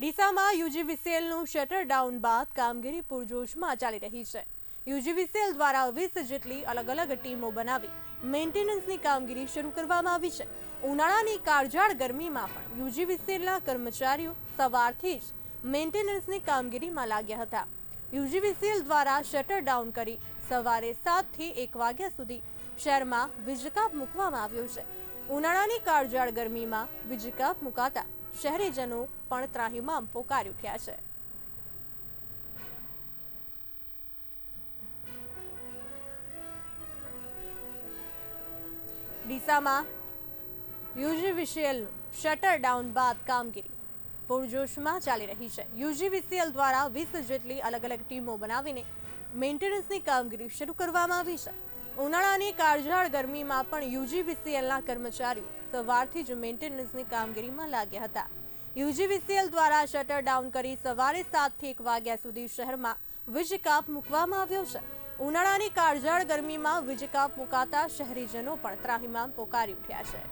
ડીસામાં યુજીવીસીએલનું shutter down બાદ કામગીરી પૂરજોશમાં ચાલી રહી છે. યુજીવીસીએલ દ્વારા વીસ જેટલી અલગ અલગ ટીમો બનાવી મેન્ટેનન્સની કામગીરી શરૂ કરવામાં આવી છે. ઉનાળાની કાળઝાળ ગરમીમાં પણ યુજીવીસીએલના કર્મચારીઓ સવારથી જ મેન્ટેનન્સની કામગીરીમાં લાગ્યા હતા. યુજીવીસીએલ દ્વારા શટર ડાઉન કરી સવારે સાતથી એક વાગ્યા સુધી શહેરમાં વીજકાપ મૂકવામાં આવ્યો છે. ઉનાળાની કાળઝાળ ગરમીમાં વીજકાપ મુકાતા શહેરીજનો પણ ત્રાહિમામ પોકારી ઉઠ્યા છે. ડીસામાં યુજીવીસીએલનું શટર ડાઉન બાદ કામગીરી. પૂરજોશમાં ચાલી રહી છે. યુજીવીસીએલ દ્વારા વીસ જેટલી અલગ અલગ ટીમો બનાવીને મેન્ટેનન્સની કામગીરી શરૂ કરવામાં આવી છે. ઉનાળાની કાળઝાળ ગરમીમાં પણ યુજીવીસીએલના કર્મચારીઓ સવારથી જ મેન્ટેનન્સની કામગીરીમાં લાગ્યા હતા. યુજીવીસીએલ દ્વારા શટર ડાઉન કરી સવારે સાતથી એક વાગ્યા સુધી શહેરમાં વીજ કાપ મૂકવામાં આવ્યો છે. ઉનાળાની કાળઝાળ ગરમીમાં વીજ કાપ મુકાતા શહેરીજનો પણ ત્રાહિમામ પોકારી ઉઠ્યા છે.